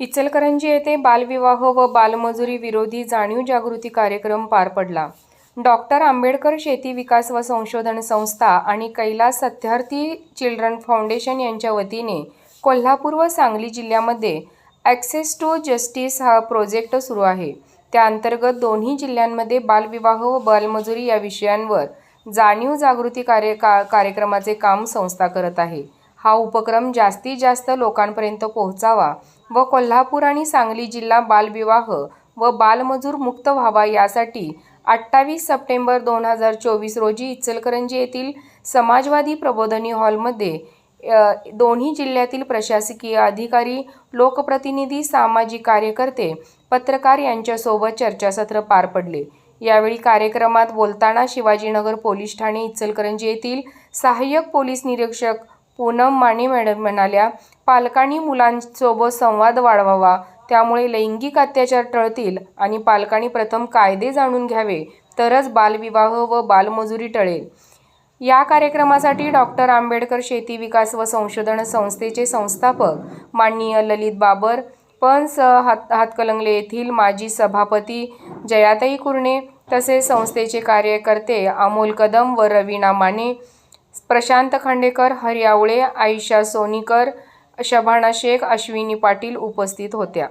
इचलकरंजी येथे बालविवाह व बालमजुरी विरोधी जाणीव जागृती कार्यक्रम पार पडला. डॉक्टर आंबेडकर शेती विकास व संशोधन संस्था आणि कैलास सत्यार्थी चिल्ड्रन फाउंडेशन यांच्या वतीने कोल्हापूर व सांगली जिल्ह्यामध्ये ॲक्सेस टू जस्टिस हा प्रोजेक्ट सुरू आहे. त्या अंतर्गत दोन्ही जिल्ह्यांमध्ये बालविवाह व बालमजुरी या विषयांवर जाणीव जागृती कार्य का कार्यक्रमाचे काम संस्था करत आहे. हा उपक्रम जास्तीत जास्त लोकांपर्यंत पोहोचावा व कोल्हापूर आणि सांगली जिल्हा बालविवाह व बालमजूर मुक्त व्हावा यासाठी अठ्ठावीस सप्टेंबर दोन हजार चोवीस रोजी इचलकरंजी येथील समाजवादी प्रबोधनी हॉलमध्ये दोन्ही जिल्ह्यातील प्रशासकीय अधिकारी लोकप्रतिनिधी सामाजिक कार्यकर्ते पत्रकार यांच्यासोबत चर्चासत्र पार पडले. यावेळी कार्यक्रमात बोलताना शिवाजीनगर पोलीस ठाणे इचलकरंजी येथील सहाय्यक पोलीस निरीक्षक पूनम माने मॅडम म्हणाल्या पालकांनी मुलांसोबत संवाद वाढवावा त्यामुळे लैंगिक अत्याचार टळतील आणि पालकांनी प्रथम कायदे जाणून घ्यावे तरच बालविवाह व बालमजुरी टळेल. या कार्यक्रमासाठी डॉक्टर आंबेडकर शेती विकास व संशोधन संस्थेचे संस्थापक माननीय ललित बाबर पंच हात हातकलंगले येथील माजी सभापती जयाताई कुर्णे तसेच संस्थेचे कार्यकर्ते अमोल कदम व रवीना माने प्रशांत खांडेकर हरियावळे आयशा सोनीकर शभाणा शेख अश्विनी पाटील उपस्थित होत्या.